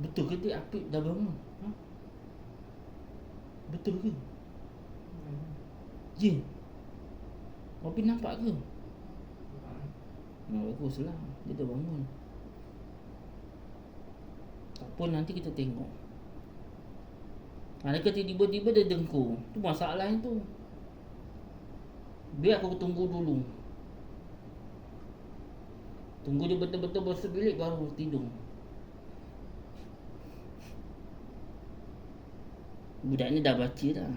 Betul ke dia Apik dah bangun? Ha? Betul ke? Ya. Apik nampak ke? Oh, baguslah. Dia dah bangun. Tak apa nanti kita tengok. Ada kata tiba-tiba dia dengkur. Tu masalah tu. Biar aku tunggu dulu. Tunggu dia betul-betul masuk bilik baru tidur. Budak ni dah baca dah.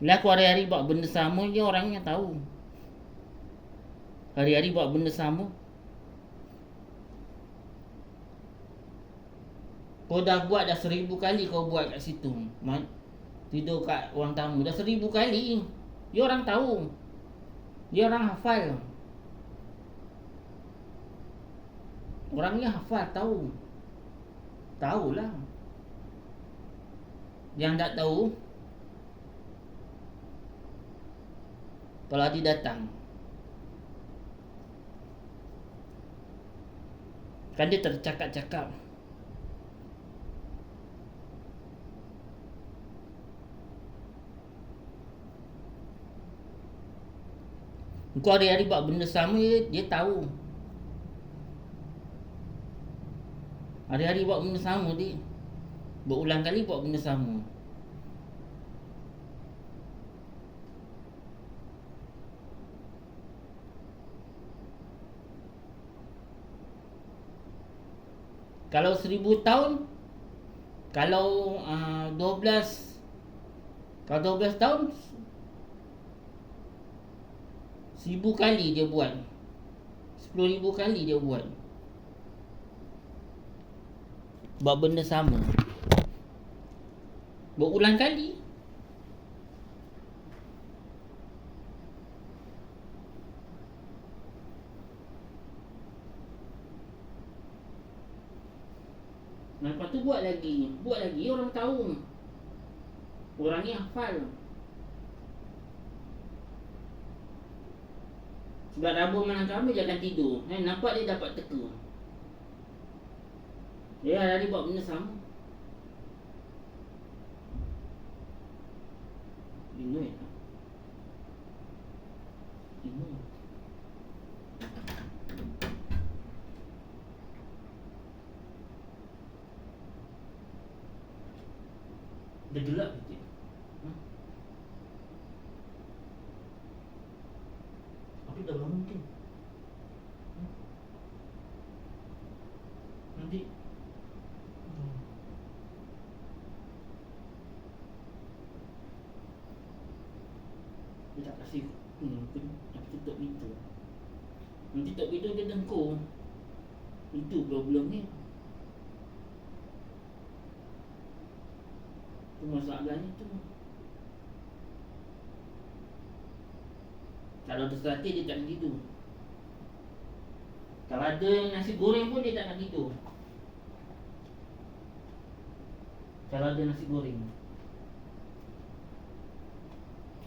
Bila aku hari-hari buat benda sama je orangnya tahu. Hari-hari buat benda sama. Kau dah buat dah seribu kali kau buat kat situ. Man, tidur kat ruang tamu. Dah seribu kali. Dia orang tahu. Dia orang hafal. Orangnya hafal tahu. Tahulah. Yang tak tahu Kalau Adi datang Kan dia tercakap-cakap. Kau hari-hari buat benda sama dia, dia tahu. Hari-hari buat benda sama dia Berulang kali buat benda sama. Kalau seribu tahun Kalau uh, dua belas Kalau dua belas tahun Seribu kali dia buat. Sepuluh ribu kali dia buat. Buat benda sama Berulang kali. Lepas tu buat lagi. Buat lagi orang tahu. Orang ni hafal. Sebab Rabu malam kami akan tidur. Eh, Nampak dia dapat teka. Dia hari-hari buat benda sama Inuit Inuit Dia gelap ke hmm? Apa dah bangun? Hmm? Nanti Dia tak kasih hmm, Tapi tutup pintu Nanti tutup pintu dia dengkur Itu problem ni. Itu masalahnya tu. Kalau tersatir dia tak nak tidur. Kalau ada nasi goreng pun dia tak nak tidur. Kalau ada nasi goreng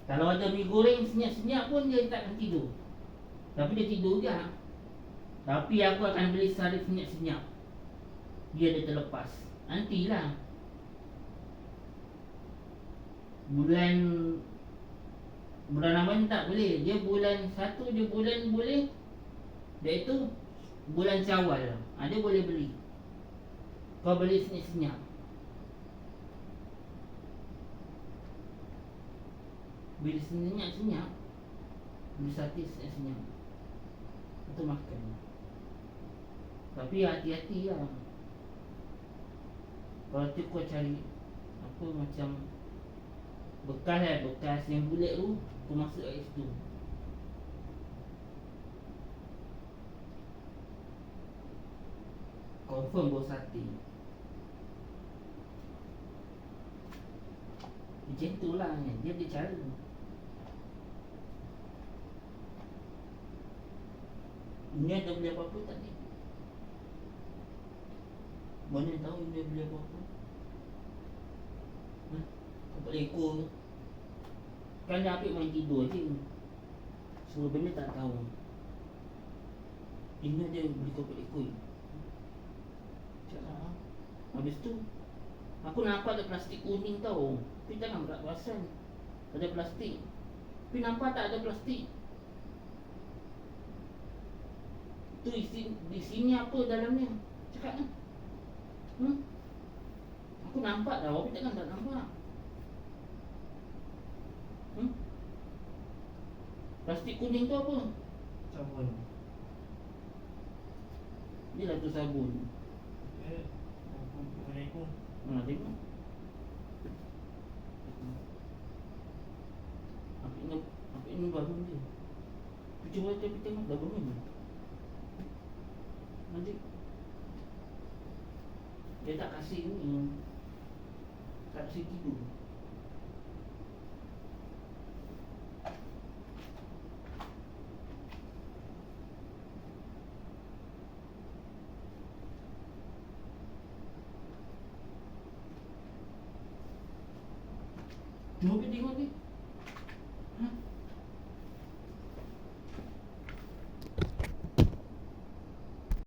Kalau ada mi goreng senyap-senyap pun dia tak nak tidur. Tapi dia tidur juga. Tapi aku akan beli sarif senyap-senyap. Dia dia terlepas. Nantilah. Bulan bulan Ramadan tak boleh. Dia bulan satu je bulan boleh. Dia itu bulan Syawal. Ha, dia boleh beli. Kau beli senyap-senyap beli senyap-senyap beli sate senyap-senyap itu makan. Tapi hati-hati lah. Kalau tu kau cari apa macam bekas kan bekas yang bulat tu aku masuk kat situ. Confirm bau sate. Macam tu lah kan dia ada cara Ini ada beli apa-apa tak ni? Mana tahu ini beli apa-apa? Empat ekor Kan dia ambil main tidur je Semua benda tak tahu. Ini dia beli empat ekor. Ah. Habis tu Aku nampak ada plastik kuning tau. Tapi jangan berat perasan Ada plastik. Tapi nampak tak ada plastik Tu isi, di sini apa dalamnya Cakap kan hmm? Aku nampak tau Tapi jangan tak nampak hmm? Plastik kuning tu apa Sabun. Dia lah tu sabun Eh, Assalamualaikum. Tengok. Apa ini, apa ini dia? Tu cuba tapi tengok dah bangun dia. Nanti dia tak kasih ni tak kasih tidur. Cuba tengok ni.